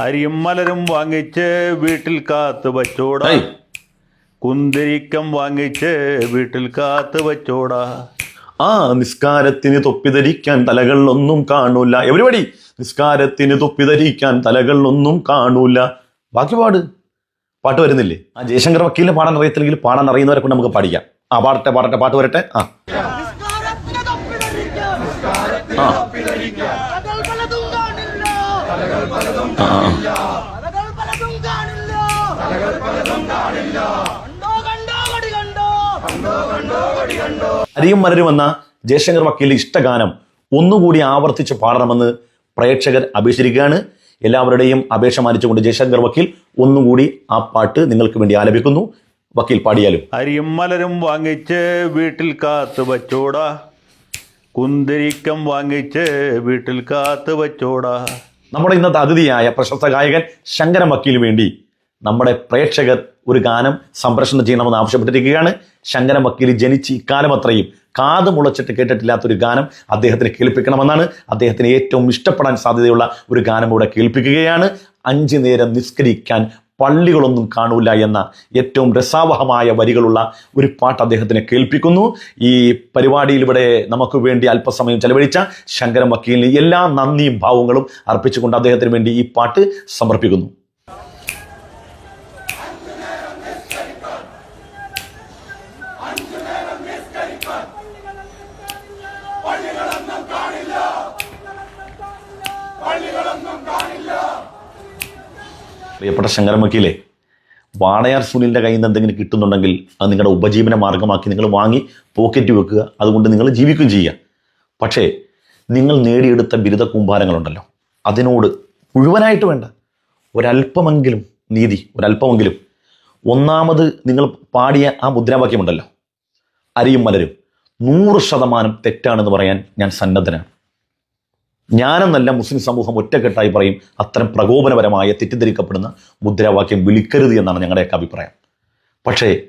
അരിയും മലരും വാങ്ങിച്ച് വീട്ടിൽ കാത്ത് വച്ചോടാ. കുന്തിരിക്കം വാങ്ങിച്ച് വീട്ടിൽ കാത്ത് വച്ചോടാ. ആ നിസ്കാരത്തിന് തൊപ്പിധരിക്കാൻ തലകളിലൊന്നും കാണൂല. എവരിപടി നിസ്കാരത്തിന് തൊപ്പിധരിക്കാൻ തലകളിലൊന്നും കാണൂല. ബാക്കി പാട്. പാട്ട് വരുന്നില്ലേ? ആ ജയശങ്കർ വക്കീലിനെ പാടാൻ അറിയത്തില്ലെങ്കിൽ പാടാൻ അറിയുന്നവരെ കൊണ്ട് നമുക്ക് പാടിക്കാം. ആ പാടട്ടെ പാടട്ടെ പാട്ട് വരട്ടെ. ആ. ആ. അരിയും മലരും എന്ന ജയശങ്കർ വക്കീലിന്റെ ഇഷ്ടഗാനം ഒന്നുകൂടി ആവർത്തിച്ച് പാടണമെന്ന് പ്രേക്ഷകർ അപേക്ഷിച്ചിരിക്കുകയാണ്. എല്ലാവരുടെയും അപേക്ഷ മാനിച്ചുകൊണ്ട് ജയശങ്കർ വക്കീൽ ഒന്നുകൂടി ആ പാട്ട് നിങ്ങൾക്ക് വേണ്ടി ആലപിക്കുന്നു. വക്കീൽ പാടിയാലും. അരിയും മലരും വാങ്ങിച്ച് വീട്ടിൽ കാത്തു വച്ചോടാ. കുന്തിരിക്കം വാങ്ങിച്ച് വീട്ടിൽ കാത്തു വച്ചോടാ. നമ്മുടെ ഇന്നത്തെ അതിഥിയായ പ്രശസ്ത ഗായകൻ ശങ്കരൻ വക്കീലിന് വേണ്ടി നമ്മുടെ പ്രേക്ഷകർ ഒരു ഗാനം സംപ്രേഷണം ചെയ്യണമെന്ന് ആവശ്യപ്പെട്ടിരിക്കുകയാണ്. ശങ്കരൻ വക്കീൽ ജനിച്ച് ഇക്കാലം അത്രയും കാത് മുളച്ചിട്ട് കേട്ടിട്ടില്ലാത്ത ഒരു ഗാനം അദ്ദേഹത്തിന് കേൾപ്പിക്കണമെന്നാണ്. അദ്ദേഹത്തിന് ഏറ്റവും ഇഷ്ടപ്പെടാൻ സാധ്യതയുള്ള ഒരു ഗാനം ഇവിടെ കേൾപ്പിക്കുകയാണ്. അഞ്ചു നേരം നിസ്കരിക്കാൻ പള്ളികളൊന്നും കാണൂല എന്ന ഏറ്റവും രസാവഹമായ വരികളുള്ള ഒരു പാട്ട് അദ്ദേഹത്തിനെ കേൾപ്പിക്കുന്നു. ഈ പരിപാടിയിൽ ഇവിടെ നമുക്ക് വേണ്ടി അല്പസമയം ചെലവഴിച്ച ശങ്കരൻ വക്കീലിന് എല്ലാ നന്ദിയും ഭാവങ്ങളും അർപ്പിച്ചുകൊണ്ട് അദ്ദേഹത്തിന് വേണ്ടി ഈ പാട്ട് സമർപ്പിക്കുന്നു. പ്രിയപ്പെട്ട ശങ്കരൻ വക്കീലെ വാടയാർ സുനിലിന്റെ കയ്യിൽ നിന്ന് എന്തെങ്കിലും കിട്ടുന്നുണ്ടെങ്കിൽ അത് നിങ്ങളുടെ ഉപജീവന മാർഗമാക്കി നിങ്ങൾ വാങ്ങി പോക്കറ്റ് വെക്കുക. അതുകൊണ്ട് നിങ്ങൾ ജീവിക്കുകയും ചെയ്യുക. പക്ഷേ നിങ്ങൾ നേടിയെടുത്ത ബിരുദ കൂമ്പാരങ്ങളുണ്ടല്ലോ. അതിനോട് മുഴുവനായിട്ട് വേണ്ട. ഒരല്പമെങ്കിലും നീതി ഒരല്പമെങ്കിലും ഒന്നാമത് നിങ്ങൾ പാടിയ ആ മുദ്രാവാക്യമുണ്ടല്ലോ. അരിയും മലരും. നൂറ് ശതമാനം തെറ്റാണെന്ന് പറയാൻ ഞാൻ സന്നദ്ധനാണ്. ഞാനെന്നല്ല മുസ്ലിം സമൂഹം ഒറ്റക്കെട്ടായി പറയും അത്തരം പ്രകോപനപരമായ തെറ്റിദ്ധരിക്കപ്പെടുന്ന മുദ്രാവാക്യം വിളിക്കരുത് എന്നാണ് ഞങ്ങളുടെയൊക്കെ അഭിപ്രായം. പക്ഷേ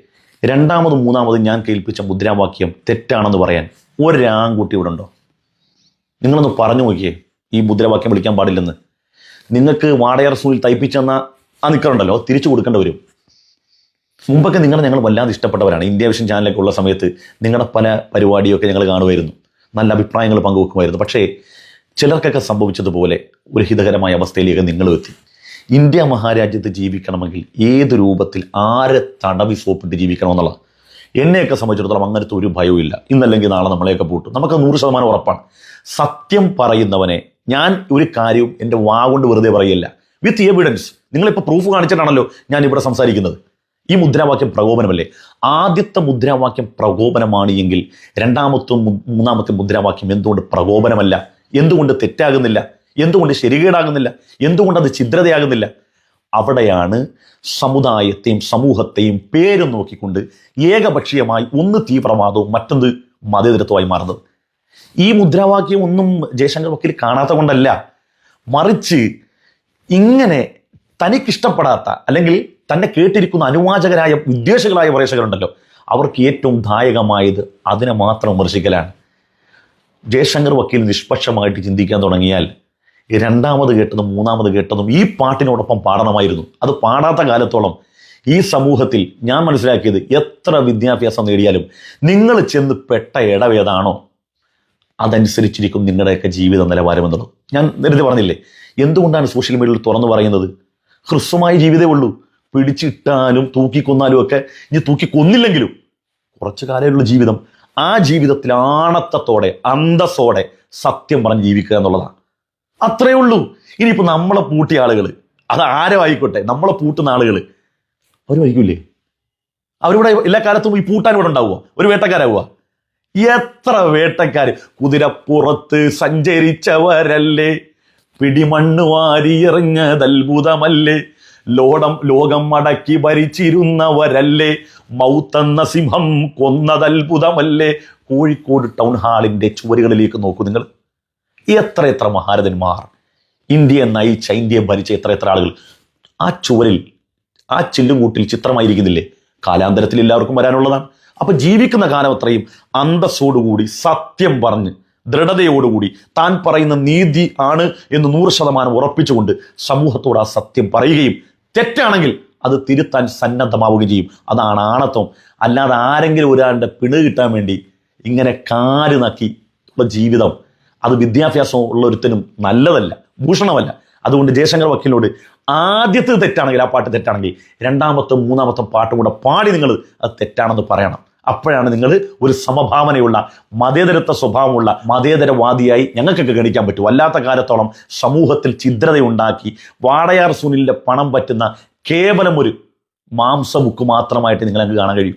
രണ്ടാമതും മൂന്നാമതും ഞാൻ കേൾപ്പിച്ച മുദ്രാവാക്യം തെറ്റാണെന്ന് പറയാൻ ഒരാൺകുട്ടി ഇവിടെ ഉണ്ടോ? നിങ്ങളൊന്ന് പറഞ്ഞു നോക്കിയേ ഈ മുദ്രാവാക്യം വിളിക്കാൻ പാടില്ലെന്ന്. നിങ്ങൾക്ക് വാടയാർ സൂണിൽ തയ്പ്പിച്ചെന്ന ആ നിൽക്കറുണ്ടല്ലോ തിരിച്ചു കൊടുക്കേണ്ടി വരും. മുമ്പൊക്കെ നിങ്ങളെ ഞങ്ങൾ വല്ലാതെ ഇഷ്ടപ്പെട്ടവരാണ്. ഇന്ത്യ വിഷൻ ചാനലൊക്കെ ഉള്ള സമയത്ത് നിങ്ങളുടെ പല പരിപാടിയൊക്കെ ഞങ്ങൾ കാണുമായിരുന്നു. നല്ല അഭിപ്രായങ്ങൾ പങ്കുവെക്കുമായിരുന്നു. പക്ഷേ ചിലർക്കൊക്കെ സംഭവിച്ചതുപോലെ ഒരു ഹിതകരമായ അവസ്ഥയിലേക്ക് നിങ്ങളും എത്തി. ഇന്ത്യ മഹാരാജ്യത്ത് ജീവിക്കണമെങ്കിൽ ഏത് രൂപത്തിൽ ആരെ തടവി സോപ്പിട്ട് ജീവിക്കണമെന്നുള്ള എന്നെയൊക്കെ സംബന്ധിച്ചിടത്തോളം അങ്ങനത്തെ ഒരു ഭയവും ഇല്ല. ഇന്നല്ലെങ്കിൽ നാളെ നമ്മളെയൊക്കെ പൂട്ടും. നമുക്ക് നൂറ് ശതമാനം ഉറപ്പാണ്. സത്യം പറയുന്നവനെ ഞാൻ ഒരു കാര്യവും എന്റെ വാ കൊണ്ട് വെറുതെ പറയില്ല. വിത്ത് എവിഡൻസ് നിങ്ങളിപ്പോൾ പ്രൂഫ് കാണിച്ചിട്ടാണല്ലോ ഞാൻ ഇവിടെ സംസാരിക്കുന്നത്. ഈ മുദ്രാവാക്യം പ്രകോപനമല്ലേ? ആദ്യത്തെ മുദ്രാവാക്യം പ്രകോപനമാണ് എങ്കിൽ രണ്ടാമത്തെ മൂന്നാമത്തെ മുദ്രാവാക്യം എന്തുകൊണ്ട് പ്രകോപനമല്ല? എന്തുകൊണ്ട് തെറ്റാകുന്നില്ല? എന്തുകൊണ്ട് ശരികേടാകുന്നില്ല? എന്തുകൊണ്ട് അത് ഛിദ്രതയാകുന്നില്ല? അവിടെയാണ് സമുദായത്തെയും സമൂഹത്തെയും പേരും നോക്കിക്കൊണ്ട് ഏകപക്ഷീയമായി ഒന്ന് തീവ്രവാദവും മറ്റൊന്ന് മതേതരത്വമായി മാറുന്നത്. ഈ മുദ്രാവാക്യം ഒന്നും ജയശങ്കർ വക്കീൽ കാണാത്ത കൊണ്ടല്ല. മറിച്ച് ഇങ്ങനെ തനിക്കിഷ്ടപ്പെടാത്ത അല്ലെങ്കിൽ തന്നെ കേട്ടിരിക്കുന്ന അനുവാചകരായ ഉദ്ദേശകളായ പ്രേക്ഷകരുണ്ടല്ലോ അവർക്ക് ഏറ്റവും ദായകമായത് അതിനെ മാത്രം വിമർശിക്കലാണ്. ജയശങ്കർ വക്കീൽ നിഷ്പക്ഷമായിട്ട് ചിന്തിക്കാൻ തുടങ്ങിയാൽ രണ്ടാമത് കേട്ടതും മൂന്നാമത് കേട്ടതും ഈ പാട്ടിനോടൊപ്പം പാടണമായിരുന്നു. അത് പാടാത്ത കാലത്തോളം ഈ സമൂഹത്തിൽ ഞാൻ മനസ്സിലാക്കിയത് എത്ര വിദ്യാഭ്യാസം നേടിയാലും നിങ്ങൾ ചെന്ന് പെട്ട ഇടവേതാണോ അതനുസരിച്ചിരിക്കും നിങ്ങളുടെയൊക്കെ ജീവിത നിലവാരം എന്നുള്ളത്. ഞാൻ നേരത്തെ പറഞ്ഞില്ലേ എന്തുകൊണ്ടാണ് സോഷ്യൽ മീഡിയയിൽ തുറന്നു പറയുന്നത്? ഹ്രസ്വമായ ജീവിതമേ ഉള്ളൂ. പിടിച്ചിട്ടാലും തൂക്കിക്കൊന്നാലും ഒക്കെ ഇനി തൂക്കിക്കൊന്നില്ലെങ്കിലും കുറച്ചു കാലമുള്ള ജീവിതം. ആ ജീവിതത്തിൽ ആണത്തത്തോടെ അന്തസ്സോടെ സത്യം പറഞ്ഞ് ജീവിക്കുക എന്നുള്ളതാണ്. അത്രയേ ഉള്ളൂ. ഇനിയിപ്പോൾ നമ്മളെ പൂട്ടിയ ആളുകൾ അത് ആരോ ആയിക്കോട്ടെ? നമ്മളെ പൂട്ടുന്ന ആളുകൾ അവർ വഹിക്കൂലേ അവരിവിടെ എല്ലാ കാലത്തും ഈ പൂട്ടാൻ ഇവിടെ ഉണ്ടാവുക ഒരു വേട്ടക്കാരാവുക എത്ര വേട്ടക്കാർ കുതിരപ്പുറത്ത് സഞ്ചരിച്ചവരല്ലേ? പിടിമണ്ണ് വാരിയെറിഞ്ഞതത്ഭുതമല്ലേ? ലോകം ലോകം അടക്കി ഭരിച്ചിരുന്നവരല്ലേ? മൗത്തെന്ന സിംഹം കൊന്നതത്ഭുതമല്ലേ? കോഴിക്കോട് ടൗൺ ഹാളിന്റെ ചുവരുകളിലേക്ക് നോക്കൂ നിങ്ങൾ. എത്ര എത്ര മഹാരഥന്മാർ. ഇന്ത്യയെ നയിച്ച ഇന്ത്യയെ ഭരിച്ച എത്ര എത്ര ആളുകൾ. ആ ചുവരിൽ ആ ചില്ലുകൂട്ടിൽ ചിത്രമായിരിക്കുന്നില്ലേ? കാലാന്തരത്തിൽ എല്ലാവർക്കും വരാനുള്ളതാണ്. അപ്പൊ ജീവിക്കുന്ന കാലം അത്രയും അന്തസ്സോടുകൂടി സത്യം പറഞ്ഞ് ദൃഢതയോടുകൂടി താൻ പറയുന്ന നീതി ആണ് എന്ന് നൂറ് ശതമാനം ഉറപ്പിച്ചുകൊണ്ട് സമൂഹത്തോട് ആ സത്യം പറയുകയും തെറ്റാണെങ്കിൽ അത് തിരുത്താൻ സന്നദ്ധമാവുകയും ചെയ്യും. അതാണ് ആണത്വം. അല്ലാതെ ആരെങ്കിലും ഒരാളുടെ പിണ് കിട്ടാൻ വേണ്ടി ഇങ്ങനെ കാൽ നക്കി ഉള്ള ജീവിതം അത് വിദ്യാഭ്യാസം ഉള്ള ഒരുത്തനും നല്ലതല്ല ഭൂഷണമല്ല. അതുകൊണ്ട് ജയശങ്കർ വക്കീലിനോട് ആദ്യത്തെ തെറ്റാണെങ്കിൽ ആ പാട്ട് തെറ്റാണെങ്കിൽ രണ്ടാമത്തെ മൂന്നാമത്തെ പാട്ടും കൂടെ പാടി നിങ്ങൾ അത് തെറ്റാണെന്ന് പറയണം. അപ്പോഴാണ് നിങ്ങൾ ഒരു സമഭാവനയുള്ള മതേതരത്വ സ്വഭാവമുള്ള മതേതരവാദിയായി ഞങ്ങൾക്കൊക്കെ ഗണിക്കാൻ പറ്റും. അല്ലാത്ത കാലത്തോളം സമൂഹത്തിൽ ഛിദ്രതയുണ്ടാക്കി വാടയാർ സുനിലിന്റെ പണം പറ്റുന്ന കേവലം ഒരു മാംസമുക്ക് മാത്രമായിട്ട് നിങ്ങൾ അങ്ങ് കാണാൻ കഴിയും.